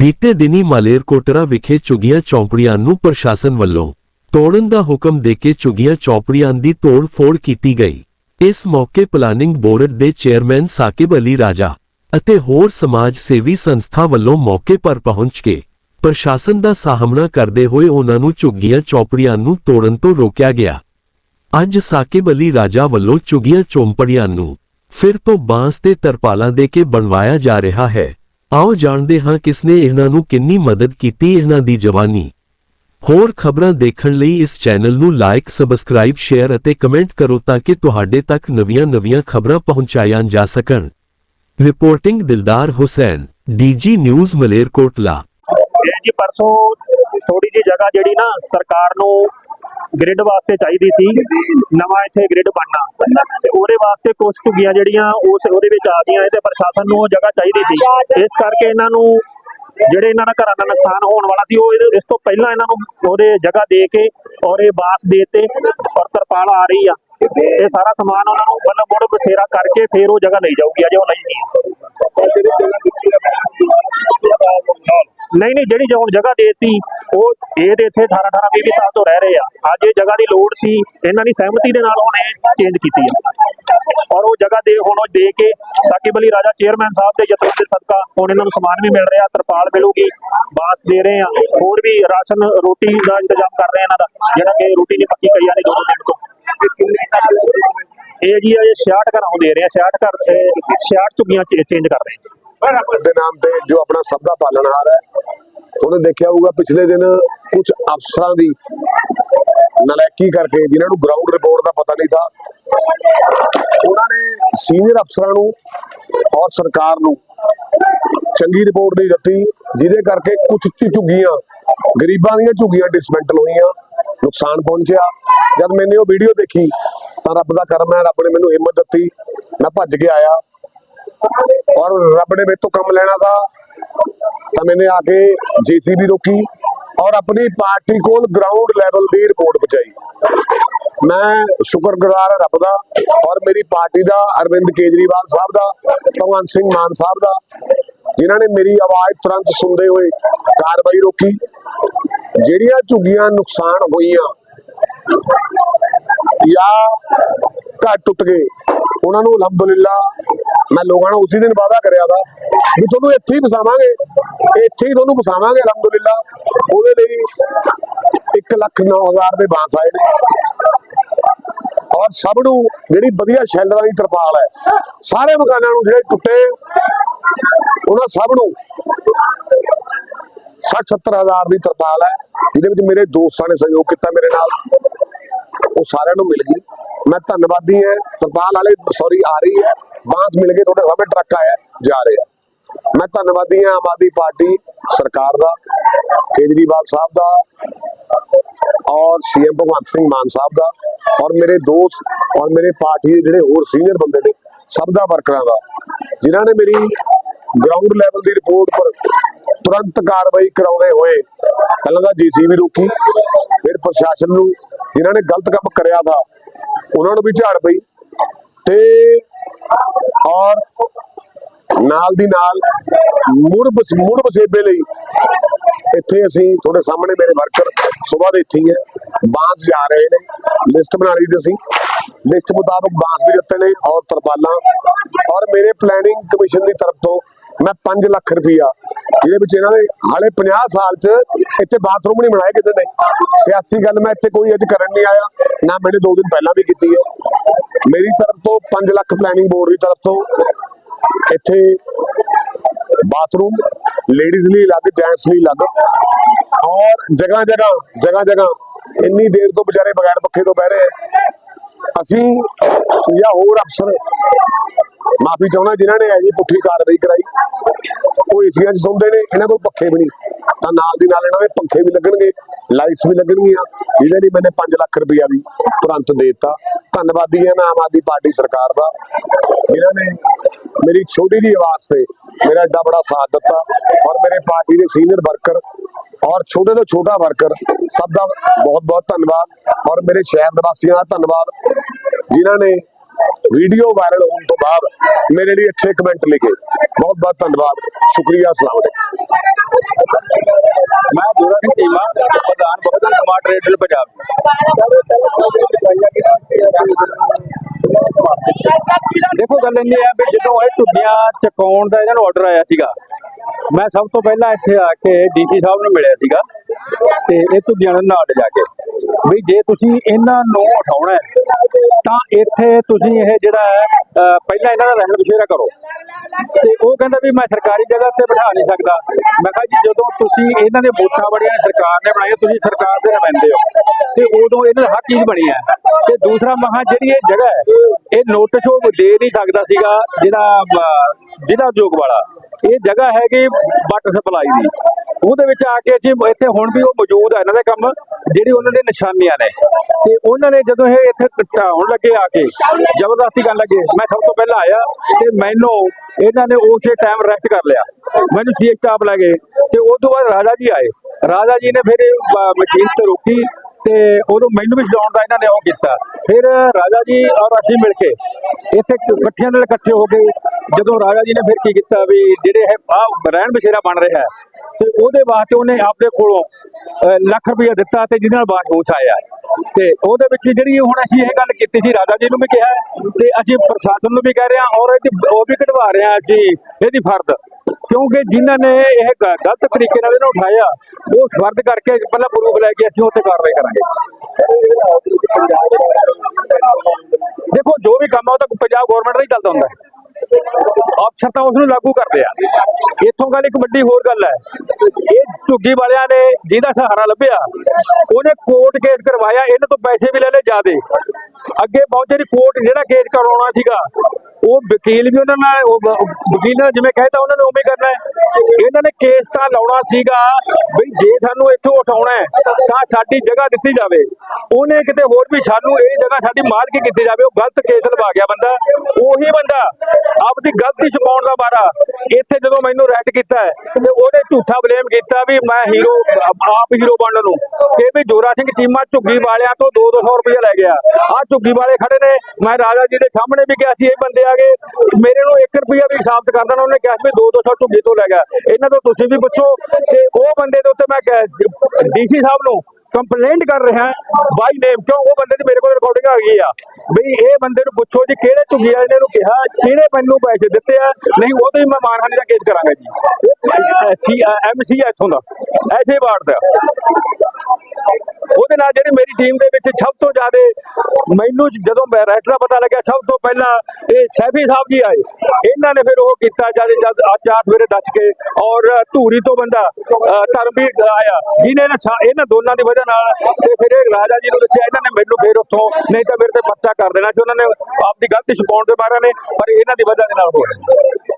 ਬੀਤੇ ਦਿਨੀ ਮਾਲੇਰਕੋਟਰਾ ਵਿਖੇ ਝੁੱਗੀਆਂ ਚੌਂਪੜੀਆਂ ਨੂੰ ਪ੍ਰਸ਼ਾਸਨ ਵੱਲੋਂ ਤੋੜਨ ਦਾ ਹੁਕਮ ਦੇ ਕੇ ਝੁੱਗੀਆਂ ਚੌਂਪੜੀਆਂ ਦੀ ਤੋੜ-ਫੋੜ ਕੀਤੀ ਗਈ। ਇਸ ਮੌਕੇ ਪਲਾਨਿੰਗ ਬੋਰਡ ਦੇ ਚੇਅਰਮੈਨ ਸਾਕਿਬ ਅਲੀ ਰਾਜਾ ਅਤੇ ਹੋਰ ਸਮਾਜ ਸੇਵੀ ਸੰਸਥਾ ਵੱਲੋਂ ਮੌਕੇ ਪਰ ਪਹੁੰਚ ਕੇ ਪ੍ਰਸ਼ਾਸਨ ਦਾ ਸਾਹਮਣਾ ਕਰਦੇ ਹੋਏ ਉਹਨਾਂ ਨੂੰ ਝੁੱਗੀਆਂ ਚੌਂਪੜੀਆਂ ਨੂੰ ਤੋੜਨ ਤੋਂ ਰੋਕਿਆ ਗਿਆ। ਅੱਜ ਸਾਕਿਬ ਅਲੀ ਰਾਜਾ ਵੱਲੋਂ ਝੁੱਗੀਆਂ ਚੌਂਪੜੀਆਂ ਨੂੰ ਫਿਰ ਤੋਂ ਬਾਂਸ ਤੇ ਤਰਪਾਲਾਂ ਦੇ ਕੇ ਬਣਵਾਇਆ ਜਾ ਰਿਹਾ ਹੈ। ਆਓ ਜਾਣਦੇ ਹਾਂ ਕਿਸ ਨੇ ਇਹਨਾਂ ਨੂੰ ਕਿੰਨੀ ਮਦਦ ਕੀਤੀ ਇਹਨਾਂ ਦੀ ਜਵਾਨੀ। ਹੋਰ ਖਬਰਾਂ ਦੇਖਣ ਲਈ ਇਸ ਚੈਨਲ ਨੂੰ ਲਾਈਕ ਸਬਸਕ੍ਰਾਈਬ ਸ਼ੇਅਰ ਅਤੇ ਕਮੈਂਟ ਕਰੋ ਤਾਂ ਕਿ ਤੁਹਾਡੇ ਤੱਕ ਨਵੀਆਂ-ਨਵੀਆਂ ਖਬਰਾਂ ਪਹੁੰਚਾਈਆਂ ਜਾ ਸਕਣ। Reporting Dildar Hussain DG news Malerkotla. ਇਹ ਜੀ, ਪਰਸੋਂ ਥੋੜੀ ਜੀ ਜਗ੍ਹਾ ਜਿਹੜੀ ਨਾ ਸਰਕਾਰ ਨੂੰ ਗ੍ਰਿਡ ਵਾਸਤੇ ਚਾਹੀਦੀ ਸੀ, ਨਵਾਂ ਇੱਥੇ ਗ੍ਰਿਡ ਬਣਨਾ। ਤੇ ਉਹਦੇ ਵਾਸਤੇ ਕੁਝ ਝੁੱਗੀਆਂ ਜਿਹੜੀਆਂ ਉਸ, ਉਹਦੇ ਵਿੱਚ ਆ ਗਈਆਂ ਤੇ ਪ੍ਰਸ਼ਾਸਨ ਨੂੰ ਉਹ ਜਗ੍ਹਾ ਚਾਹੀਦੀ ਸੀ। ਇਸ ਕਰਕੇ ਇਹਨਾਂ ਨੂੰ ਜਿਹੜੇ ਇਹਨਾਂ ਦਾ ਘਰਾਂ ਦਾ ਨੁਕਸਾਨ ਹੋਣ ਵਾਲਾ ਸੀ, ਉਹ ਇਸ ਤੋਂ ਪਹਿਲਾਂ ਇਹਨਾਂ ਨੂੰ ਉਹਦੇ ਜਗ੍ਹਾ ਦੇ ਕੇ ਔਰ ਇਹ ਬਾਸ ਦੇ ਤੇ ਔਰ ਤਰਪਾਲ ਆ ਰਹੀ ਆ। ਇਹ ਸਾਰਾ ਸਮਾਨ ਉਹਨਾਂ ਨੂੰ ਮਤਲਬ ਮੁੜ ਬਸੇਰਾ ਕਰਕੇ ਫੇਰ ਉਹ ਜਗ੍ਹਾ ਲਈ ਜਾਊਗੀ, ਅਜੇ ਉਹ ਲਈ ਨਹੀਂ ਨਹੀਂ ਨਹੀਂ, ਜਿਹੜੀ ਹੁਣ ਜਗ੍ਹਾ ਦੇਤੀ, ਉਹ ਇਹ ਤੇ ਇੱਥੇ 18 18 20 ਸਾਲ ਤੋਂ ਰਹਿ ਰਹੇ ਆ। ਅੱਜ ਇਹ ਜਗ੍ਹਾ ਦੀ ਲੋੜ ਸੀ, ਇਹਨਾਂ ਦੀ ਸਹਿਮਤੀ ਦੇ ਨਾਲ ਹੁਣ ਚੇਂਜ ਕੀਤੀ ਆ। ਔਰ ਉਹ ਜਗ੍ਹਾ ਦੇ ਹੁਣ ਉਹ ਦੇ ਕੇ ਸਾਕਿਬ ਅਲੀ ਰਾਜਾ ਚੇਅਰਮੈਨ ਸਾਹਿਬ ਦੇ ਯਤਨ ਦੇ ਸਦਕਾ ਹੁਣ ਇਹਨਾਂ ਨੂੰ ਸਮਾਨ ਵੀ ਮਿਲ ਰਿਹਾ, ਤਰਪਾਲ ਮਿਲੂਗੀ, ਬਾਸ ਦੇ ਰਹੇ ਆ, ਹੋਰ ਵੀ ਰਾਸ਼ਨ, ਰੋਟੀ ਦਾ ਇੰਤਜ਼ਾਮ ਕਰ ਰਹੇ ਇਹਨਾਂ ਦਾ, ਜਿਹੜਾ ਕਿ ਰੋਟੀ ਨਹੀਂ ਪੱਕੀ ਕਈਆਂ ਨੇ ਦੋ ਦੋ ਦਿਨ ਤੋਂ। ਇਹ ਜੀ ਇਹ 66 ਘਰਾਂ ਨੂੰ ਦੇ ਰਹੇ ਆ 66 ਘਰ 66 ਝੁੱਗੀਆਂ ਚੇਂਜ ਕਰ ਰਹੇ ਆ। ਦੇ ਨਾਮ ਤੇ ਜੋ ਆਪਣਾ ਸਭ ਦਾ ਪਾਲਣਹਾਰ ਹੈ, ਉਹਨੇ ਦੇਖਿਆ ਹੋਊਗਾ ਪਿਛਲੇ ਦਿਨ ਕੁਝ ਅਫਸਰਾਂ ਦੀ ਨਲਾਇਕੀ ਕਰਕੇ ਜਿਨ੍ਹਾਂ ਨੂੰ ਗਰਾਊਂਡ ਰਿਪੋਰਟ ਦਾ ਪਤਾ ਨਹੀਂ ਥਾ, ਉਹਨਾਂ ਨੇ ਸੀਨੀਅਰ ਅਫਸਰਾਂ ਨੂੰ ਔਰ ਸਰਕਾਰ ਨੂੰ ਚੰਗੀ ਰਿਪੋਰਟ ਨਹੀਂ ਦਿੱਤੀ, ਜਿਹਦੇ ਕਰਕੇ ਕੁਝ ਝੁੱਗੀਆਂ, ਗਰੀਬਾਂ ਦੀਆਂ ਝੁੱਗੀਆਂ ਡਿਸਮੈਂਟਲ ਹੋਈਆਂ, ਨੁਕਸਾਨ ਪਹੁੰਚਿਆ। ਜਦ ਮੈਨੇ ਉਹ ਵੀਡੀਓ ਦੇਖੀ ਤਾਂ ਰੱਬ ਦਾ ਕਰਮ ਹੈ, ਰੱਬ ਨੇ ਮੈਨੂੰ ਹਿੰਮਤ ਦਿੱਤੀ, ਮੈਂ ਭੱਜ ਕੇ ਆਇਆ। ਔਰ ਰੱਬ ਨੇ ਮੇਰੇ ਤੋਂ ਕੰਮ ਲੈਣਾ था ਤਾਂ ਮੈਨੇ ਆ ਕੇ ਜੀਸੀਬੀ ਰੋਕੀ ਔਰ ਆਪਣੀ ਪਾਰਟੀ ਕੋਲ ਗਰਾਊਂਡ ਲੈਵਲ ਦੀ ਰਿਪੋਰਟ ਪਹੁੰਚਾਈ। ਮੈਂ ਸ਼ੁਕਰਗੁਜ਼ਾਰ ਹਾਂ ਰੱਬ ਦਾ ਔਰ ਮੇਰੀ ਪਾਰਟੀ ਦਾ, ਅਰਵਿੰਦ ਕੇਜਰੀਵਾਲ ਸਾਹਿਬ ਦਾ, ਭਗਵੰਤ ਸਿੰਘ ਮਾਨ ਸਾਹਿਬ ਦਾ, ਜਿਨ੍ਹਾਂ ਨੇ ਮੇਰੀ ਆਵਾਜ਼ ਤੁਰੰਤ ਸੁਣਦੇ ਹੋਏ ਕਾਰਵਾਈ ਰੋਕੀ। ਜਿਹੜੀਆਂ ਝੁੱਗੀਆਂ ਨੁਕਸਾਨ ਹੋਈਆਂ ਜਾਂ ਘਰ ਟੁੱਟ ਗਏ ਉਹਨਾਂ ਨੂੰ ਅਲਹਮਦੁਲਿਲਾ ਮੈਂ ਲੋਕਾਂ ਨੂੰ ਉਸੇ ਦਿਨ ਵਾਅਦਾ ਕਰਿਆ ਦਾ ਵੀ ਤੁਹਾਨੂੰ ਇੱਥੇ ਹੀ ਵਸਾਵਾਂਗੇ ਇੱਥੇ ਹੀ ਤੁਹਾਨੂੰ ਵਸਾਵਾਂਗੇ ਅਲਹਮਦੁਲਿਲਾ। ਉਹਦੇ ਲਈ 1 ਲੱਖ 9000 ਦੇ ਬਾਂਸ ਆਏ ਨੇ। ਔਰ ਸਭ ਨੂੰ ਜਿਹੜੀ ਵਧੀਆ ਸ਼ੈਲਰਾਂ ਦੀ ਤਰਪਾਲ ਹੈ, ਸਾਰੇ ਮਕਾਨਾਂ ਨੂੰ ਜਿਹੜੇ ਟੁੱਟੇ ਉਹਨਾਂ ਸਭ ਨੂੰ 60 70000 ਦੀ ਤਰਪਾਲ ਹੈ, ਜਿਹਦੇ ਵਿੱਚ ਮੇਰੇ ਦੋਸਤਾਂ ਨੇ ਸਹਿਯੋਗ ਕੀਤਾ ਮੇਰੇ ਨਾਲ। ਉਹ ਸਾਰਿਆਂ ਨੂੰ ਮਿਲ ਗਈ। ਮੈਂ ਧੰਨਵਾਦੀ ਹਾਂ। ਤਰਪਾਲ ਵਾਲੇ ਸੌਰੀ ਆ ਰਹੀ ਹੈ। ਬਾਂਸ ਮਿਲ ਕੇ ਤੁਹਾਡੇ ਸਾਹਮਣੇ ਟਰੱਕ ਆਇਆ, ਜਾ ਰਿਹਾ। ਮੈਂ ਧੰਨਵਾਦੀ ਹਾਂ ਆਮ ਆਦਮੀ ਪਾਰਟੀ ਸਰਕਾਰ ਦਾ, ਕੇਜਰੀਵਾਲ ਸਾਹਿਬ ਦਾ ਔਰ ਸੀਐਮ ਭਗਵੰਤ ਸਿੰਘ ਮਾਨ ਸਾਹਿਬ ਦਾ ਔਰ ਮੇਰੇ ਦੋਸਤ ਔਰ ਮੇਰੇ ਪਾਰਟੀ ਦੇ ਜਿਹੜੇ ਹੋਰ ਸੀਨੀਅਰ ਬੰਦੇ ਨੇ, ਸਭ ਦਾ ਵਰਕਰਾਂ ਦਾ, ਜਿਨ੍ਹਾਂ ਨੇ ਮੇਰੀ ਗਰਾਊਂਡ ਲੈਵਲ ਦੀ ਰਿਪੋਰਟ ਪਰ ਤੁਰੰਤ ਕਾਰਵਾਈ ਕਰਾਉਂਦੇ ਹੋਏ ਪਹਿਲਾਂ ਤਾਂ ਜੀਸੀਬੀ ਰੋਕੀ, ਫਿਰ ਪ੍ਰਸ਼ਾਸਨ ਨੂੰ, ਜਿਨ੍ਹਾਂ ਨੇ ਗਲਤ ਕੰਮ ਕਰਿਆ ਥਾ ਉਹਨਾਂ ਨੂੰ ਵੀ ਝਾੜ ਪਈ ਤੇ ਔਰ ਨਾਲ ਦੀ ਨਾਲ ਮੁੜ ਬਸ, ਮੁੜ ਵਸੇਬੇ ਲਈ ਇੱਥੇ ਅਸੀਂ ਤੁਹਾਡੇ ਸਾਹਮਣੇ ਮੇਰੇ ਵਰਕਰ ਸਵੇਰ ਦੇ ਇੱਥੇ ਹੀ ਹੈ, ਬਾਂਸ ਜਾ ਰਹੇ ਨੇ, ਲਿਸਟ ਬਣਾ ਲਈ ਤੇ ਅਸੀਂ। ਲਿਸਟ ਮੁਤਾਬਕ ਬਾਂਸ ਵੀ ਦਿੱਤੇ ਨੇ ਔਰ ਤਰਪਾਲਾਂ। ਔਰ ਮੇਰੇ ਪਲੈਨਿੰਗ ਕਮਿਸ਼ਨ ਦੀ ਤਰਫ ਤੋਂ ਮੈਂ 5 ਲੱਖ ਰੁਪਈਆ ਇਹਦੇ ਵਿੱਚ ਇਹਨਾਂ ਦੇ ਹਾਲੇ 50 ਸਾਲ ਚ ਇੱਥੇ ਬਾਥਰੂਮ ਨਹੀਂ ਬਣਾਏ ਕਿਸੇ ਨੇ। ਸਿਆਸੀ ਗੱਲ ਮੈਂ ਇੱਥੇ ਕੋਈ ਅੱਜ ਕਰਨ ਨਹੀਂ ਆਇਆ, ਨਾ ਮੈंने 2 ਦਿਨ ਪਹਿਲਾਂ ਵੀ ਕੀਤੀ ਹੈ। ਮੇਰੀ ਤਰਫ ਤੋਂ 5 ਲੱਖ ਪਲੈਨਿੰਗ ਬੋਰਡ ਦੀ ਤਰਫ ਤੋਂ ਇੱਥੇ ਬਾਥਰੂਮ ਲੇਡੀਜ਼ ਲਈ ਅਲੱਗ ਜੈਂਟਸ ਲਈ ਅਲੱਗ। ਔਰ ਜਗ੍ਹਾ ਜਗ੍ਹਾ ਜਗ੍ਹਾ ਜਗ੍ਹਾ ਇੰਨੀ ਦੇਰ ਤੋਂ ਵਿਚਾਰੇ ਬਗੈਰ ਪੱਖੇ ਤੋਂ ਬਹਿ ਰਹੇ ਅਸੀਂ ਜਾਂ ਹੋਰ ਅਫਸਰ ਮਾਫੀ ਚਾਹੁੰਦਾ ਜਿਨ੍ਹਾਂ ਨੇ ਐਜੀ ਪੁੱਠੀ ਕਾਰਵਾਈ ਕਰਾਈ। ਉਹ ਏਸੀਆਂ 'ਚ ਸੌਂਦੇ ਨੇ, ਇਹਨਾਂ ਕੋਲ ਪੱਖੇ ਵੀ ਨਹੀਂ। ਤਾਂ ਨਾਲ ਦੀ ਨਾਲ ਇਹਨਾਂ ਦੇ ਪੰਖੇ ਵੀ ਲੱਗਣਗੇ, ਲਾਈਟਸ ਵੀ ਲੱਗਣਗੀਆਂ। ਜਿਹਦੇ ਲਈ ਮੈंने 5 ਲੱਖ ਰੁਪਇਆ ਵੀ ਤੁਰੰਤ ਦੇ ਦਿੱਤਾ। ਧੰਨਵਾਦੀ ਹੈ ਮੈਂ ਆਮ ਆਦਮੀ ਪਾਰਟੀ ਸਰਕਾਰ ਦਾ। ਜਿਨ੍ਹਾਂ ਨੇ ਮੇਰੀ ਛੋਟੀ ਜਿਹੀ ਆਵਾਜ਼ ਤੇ ਮੇਰਾ ਏਡਾ ਬੜਾ ਸਾਥ ਦਿੱਤਾ ਔਰ ਮੇਰੇ ਪਾਰਟੀ ਦੇ ਸੀਨੀਅਰ ਵਰਕਰ ਔਰ ਛੋਟੇ ਤੋਂ ਛੋਟਾ ਵਰਕਰ ਸਭ ਦਾ ਬਹੁਤ ਬਹੁਤ ਧੰਨਵਾਦ। ਔਰ ਮੇਰੇ ਸ਼ਹਿਰ ਨਿਵਾਸੀਆਂ ਦਾ ਧੰਨਵਾਦ। ਜਿਨ੍ਹਾਂ ਨੇ ਵੀਡੀਓ ਵਾਇਰਲ ਹੋਣ ਤੋਂ ਬਾਅਦ ਮੇਰੇ ਲਈ ਅੱਛੇ ਕਮੈਂਟ ਲਿਖੇ। ਬਹੁਤ ਬਹੁਤ ਧੰਨਵਾਦ। ਸ਼ੁਕਰੀਆ, ਅਸਲਾਮ ਅਲੈਕੁਮ। ਜੋਰਾ ਸਿੰਘ ਚੀਮਾ ਪ੍ਰਧਾਨ ਬਹੁਜਨ ਸਮਾਰਟ ਟ੍ਰੇਡਰ ਪੰਜਾਬ ਦੇਖੋ ਗੱਲ ਇੰਨੀ ਹੈ ਵੀ ਜਦੋਂ ਇਹ ਝੁੱਗੀਆਂ ਚਕਾਉਣ ਦਾ ਇਹਨਾਂ ਨੂੰ ਆਰਡਰ ਆਇਆ ਸੀਗਾ ਮੈਂ ਸਭ ਤੋਂ ਪਹਿਲਾਂ ਇੱਥੇ ਆ ਕੇ ਡੀਸੀ ਸਾਹਿਬ ਨੂੰ ਮਿਲਿਆ ਸੀਗਾ ਤੇ ਇਹ ਝੁੱਗੀਆਂ ਦੇ ਜਾ ਕੇ ਵੀ ਜੇ ਤੁਸੀਂ ਇਹਨਾਂ ਨੂੰ ਉਠਾਉਣਾ ਤਾਂ ਇੱਥੇ ਤੁਸੀਂ ਇਹ ਜਿਹੜਾ ਪਹਿਲਾਂ ਇਹਨਾਂ ਦਾ ਰਹਿਣ ਬਸੇਰਾ ਕਰੋ। ਤੇ ਉਹ ਕਹਿੰਦਾ ਵੀ ਮੈਂ ਸਰਕਾਰੀ ਜਗ੍ਹਾ ਤੇ ਬਿਠਾ ਨਹੀਂ ਸਕਦਾ। ਮੈਂ ਕਿਹਾ ਜੀ, ਜਦੋਂ ਤੁਸੀਂ ਇਹਨਾਂ ਦੇ ਵੋਟਾਂ ਬੜੀਆਂ ਨੇ, ਸਰਕਾਰ ਨੇ ਬਣਾਈਆਂ, ਤੁਸੀਂ ਸਰਕਾਰ ਦੇ ਨੁਮਾਇੰਦੇ ਹੋ। ਤੇ ਉਦੋਂ ਇਹਨਾਂ ਦੀ ਹਰ ਚੀਜ਼ ਬਣੀ ਹੈ। ਤੇ ਦੂਸਰਾ ਮਹਾ ਜਿਹੜੀ ਇਹ ਜਗ੍ਹਾ ਹੈ ਇਹ ਨੋਟਿਸ ਉਹ ਦੇ ਨਹੀਂ ਸਕਦਾ ਸੀਗਾ ਜਿਹੜਾ ਜ਼ਿਲ੍ਹਾ ਉਦਯੋਗ ਵਾਲਾ। ਇਹ ਜਗ੍ਹਾ ਹੈਗੀ ਵਾਟਰ ਸਪਲਾਈ ਦੀ। ਉਹਦੇ ਵਿੱਚ ਆ ਕੇ ਅਸੀਂ ਇੱਥੇ ਹੁਣ ਵੀ ਉਹ ਮੌਜੂਦ ਹੈ ਇਹਨਾਂ ਦੇ ਕੰਮ, ਜਿਹੜੀ ਉਹਨਾਂ ਦੇ ਨਿਸ਼ਾਨੀਆਂ ਨੇ। ਤੇ ਉਹਨਾਂ ਨੇ ਜਦੋਂ ਇਹ ਇੱਥੇ ਢਾਉਣ ਲੱਗੇ ਆ ਕੇ, ਜ਼ਬਰਦਸਤੀ ਕਰਨ ਲੱਗੇ, ਮੈਂ ਸਭ ਤੋਂ ਪਹਿਲਾਂ ਆਇਆ ਤੇ ਮੈਨੂੰ ਇਹਨਾਂ ਨੇ ਉਸੇ ਟਾਈਮ ਰੈਸਟ ਕਰ ਲਿਆ। ਮੈਨੂੰ ਸੀ ਸਟਾਫ ਲੈ ਗਏ ਤੇ ਉਸ ਤੋਂ ਬਾਅਦ ਰਾਜਾ ਜੀ ਆਏ। ਰਾਜਾ ਜੀ ਨੇ ਫਿਰ ਇਹ ਮਸ਼ੀਨ ਤੇ ਰੋਕੀ। ਤੇ ਉਦੋਂ ਮੈਨੂੰ ਵੀ ਛਡਾਉਣ ਦਾ ਇਹਨਾਂ ਨੇ ਉਹ ਕੀਤਾ। ਫਿਰ ਰਾਜਾ ਜੀ ਔਰ ਅਸੀਂ ਮਿਲ ਕੇ ਇੱਥੇ ਇਕੱਠਿਆਂ ਨਾਲ ਇਕੱਠੇ ਹੋ ਕੇ ਜਦੋਂ ਰਾਜਾ ਜੀ ਨੇ ਫਿਰ ਕੀ ਕੀਤਾ ਵੀ ਜਿਹੜੇ ਇਹ ਆ ਰਹਿਣ ਬਸੇਰਾ ਬਣ ਰਿਹਾ ਤੇ ਉਹਦੇ ਵਾਸਤੇ ਉਹਨੇ ਆਪਦੇ ਕੋਲੋਂ ਲੱਖ ਰੁਪਇਆ ਦਿੱਤਾ ਤੇ ਜਿਹਦੇ ਨਾਲ ਬਾਅਦ ਹੋਸ਼ ਆਇਆ। ਤੇ ਉਹਦੇ ਵਿੱਚ ਜਿਹੜੀ ਹੁਣ ਅਸੀਂ ਇਹ ਗੱਲ ਕੀਤੀ ਸੀ, ਰਾਜਾ ਜੀ ਨੂੰ ਵੀ ਕਿਹਾ ਤੇ ਅਸੀਂ ਪ੍ਰਸ਼ਾਸਨ ਨੂੰ ਵੀ ਕਹਿ ਰਹੇ ਹਾਂ ਔਰ ਇਹਦੀ ਉਹ ਵੀ ਕਢਵਾ ਰਹੇ ਹਾਂ ਅਸੀਂ ਇਹਦੀ ਫਰਦ ਕਿਉਂਕਿ ਜਿਨ੍ਹਾਂ ਨੇ ਇਹ ਗਲਤ ਤਰੀਕੇ ਨਾਲ ਇਹਨੂੰ ਉਠਾਇਆ, ਉਹ ਫਰਦ ਕਰਕੇ ਪਹਿਲਾਂ ਪ੍ਰੂਫ ਲੈ ਕੇ ਅਸੀਂ ਉੱਥੇ ਕਾਰਵਾਈ ਕਰਾਂਗੇ। ਦੇਖੋ, ਜੋ ਵੀ ਕੰਮ ਆ, ਉਹ ਤਾਂ ਪੰਜਾਬ ਗਵਰਨਮੈਂਟ ਦਾ ਹੀ ਚੱਲਦਾ ਹੁੰਦਾ। ਹੈ ਉਸ ਨੂੰ ਲਾਗੂ ਕਰਦੇ ਆ। ਇੱਥੋਂ ਗੱਲ ਇੱਕ ਵੱਡੀ ਹੋਰ ਗੱਲ ਹੈ। ਇਹ ਝੁੱਗੀ ਵਾਲਿਆਂ ਨੇ ਜਿਹਦਾ ਸਹਾਰਾ ਲੱਭਿਆ, ਉਹਨੇ ਕੋਰਟ ਕੇਸ ਕਰਵਾਇਆ, ਇਹਨਾਂ ਤੋਂ ਪੈਸੇ ਵੀ ਲੈ ਲਏ ਜਿਆਦੇ। ਅੱਗੇ ਪਹੁੰਚੇ ਦੀ ਕੋਰਟ ਜਿਹੜਾ ਕੇਸ ਕਰਵਾਉਣਾ ਸੀਗਾ, ਉਹ ਵਕੀਲ ਵੀ ਉਹਨਾਂ ਨਾਲ ਵਕੀਲ ਨੇ ਜਿਵੇਂ ਕਹਿਤਾ ਉਹਨਾਂ ਨੇ ਉਵੇਂ ਕਰਨਾ ਇਹਨਾਂ ਨੇ ਕੇਸ ਤਾਂ ਲਾਉਣਾ ਸੀਗਾ ਵੀ ਜੇ ਸਾਨੂੰ ਇੱਥੋਂ ਉਠਾਉਣਾ ਤਾਂ ਸਾਡੀ ਜਗ੍ਹਾ ਦਿੱਤੀ ਜਾਵੇ। ਉਹਨੇ ਕਿਤੇ ਹੋਰ ਵੀ ਸਾਨੂੰ ਇਹ ਜਗ੍ਹਾ ਸਾਡੀ ਮਾਰ ਕੇ ਕੀਤੀ ਜਾਵੇ, ਉਹ ਗਲਤ ਕੇਸ ਲਵਾ ਗਿਆ ਬੰਦਾ। ਉਹੀ ਬੰਦਾ ਆਪਦੀ ਗਲਤੀ ਛਪਾਉਣ ਦਾ ਬਾਰਾ ਇੱਥੇ ਜਦੋਂ ਮੈਨੂੰ ਰੈਟ ਕੀਤਾ ਤੇ ਉਹਨੇ ਝੂਠਾ ਬਲੇਮ ਕੀਤਾ ਵੀ ਮੈਂ ਹੀਰੋ ਆਪ ਹੀਰੋ ਬਣਨ ਨੂੰ। ਕਿ ਵੀ ਜੋਰਾ ਸਿੰਘ ਚੀਮਾ ਝੁੱਗੀ ਵਾਲਿਆਂ ਤੋਂ 2-200 ਰੁਪਏ ਲੈ ਗਿਆ। ਆ ਝੁੱਗੀ ਵਾਲੇ ਖੜੇ ਨੇ। ਮੈਂ ਰਾਜਾ ਜੀ ਦੇ ਸਾਹਮਣੇ ਵੀ ਕਿਹਾ ਸੀ, ਇਹ ਬੰਦੇ ਆ ਗਏ। ਮੇਰੇ ਨੂੰ 1 ਰੁਪਿਆ ਵੀ ਸਾਬਤ ਕਰ ਦੇਣਾ ਉਹਨੇ ਕਿਹਾ ਸੀ ਵੀ 2-200 ਝੁੱਗੀ ਤੋਂ ਲੈ ਗਿਆ। ਇਹਨਾਂ ਤੋਂ ਤੁਸੀਂ ਵੀ ਪੁੱਛੋ। ਤੇ ਉਹ ਬੰਦੇ ਦੇ ਉੱਤੇ ਮੈਂ ਡੀਸੀ ਸਾਹਿਬ ਨੂੰ ਕੰਪਲੇਂਟ ਕਰ ਰਿਹਾ ਬਾਈ ਨੇਮ ਕਿਉਂ? ਉਹ ਬੰਦੇ ਦੀ ਮੇਰੇ ਕੋਲ ਰਿਕਾਰਡਿੰਗ ਆ ਗਈ ਆ। ਬਈ ਇਹ ਬੰਦੇ ਨੂੰ ਪੁੱਛੋ ਜੀ ਕਿਹੜੇ ਝੁੱਗੀ ਵਾਲੇ ਨੇ ਨੂੰ ਕਿਹਾ, ਕਿਹੜੇ ਮੈਨੂੰ ਪੈਸੇ ਦਿੱਤੇ ਆ? ਨਹੀਂ, ਉਹ ਤੋਂ ਹੀ ਮੈਂ ਮਾਨਹਾਨੀ ਦਾ ਕੇਸ ਕਰਾਂਗਾ ਜੀ। ਸੀ ਐਮਸੀ ਆ ਇੱਥੋਂ ਦਾ, ਐਸੇ ਵਾਰਡ ਦਾ। ਉਹਦੇ ਨਾਲ ਜਿਹੜੀ ਮੇਰੀ ਟੀਮ ਦੇ ਵਿੱਚ ਸਭ ਤੋਂ ਜ਼ਿਆਦਾ ਮੈਨੂੰ ਜਦੋਂ ਰੈਸਟ ਦਾ ਪਤਾ ਲੱਗਿਆ, ਸਭ ਤੋਂ ਪਹਿਲਾਂ ਇਹ ਸੈਫੀ ਸਾਹਿਬ ਜੀ ਆਏ। ਇਹਨਾਂ ਨੇ ਫਿਰ ਉਹ ਕੀਤਾ ਜਦ ਜਦ ਅੱਜ ਚਾਰ ਸਵੇਰੇ ਦੱਸ ਕੇ ਔਰ ਧੂਰੀ ਤੋਂ ਬੰਦਾ ਧਰਮਵੀਰ ਆਇਆ, ਜਿਹਨੇ ਇਹਨਾਂ ਦੋਨਾਂ ਦੀ ਵਜ੍ਹਾ ਨਾਲ ਤੇ ਫਿਰ ਇਹ ਰਾਜਾ ਜੀ ਨੂੰ ਦੱਸਿਆ, ਇਹਨਾਂ ਨੇ ਮੈਨੂੰ ਫਿਰ ਉੱਥੋਂ ਨਹੀਂ ਤਾਂ ਮੇਰੇ ਤੇ ਪਰਚਾ ਕਰ ਦੇਣਾ ਸੀ, ਉਹਨਾਂ ਨੇ ਆਪਦੀ ਗਲਤੀ ਛੁਪਾਉਣ ਦੇ ਮਾਰਿਆਂ ਨੇ, ਪਰ ਇਹਨਾਂ ਦੀ ਵਜ੍ਹਾ ਦੇ ਨਾਲ ਹੋਇਆ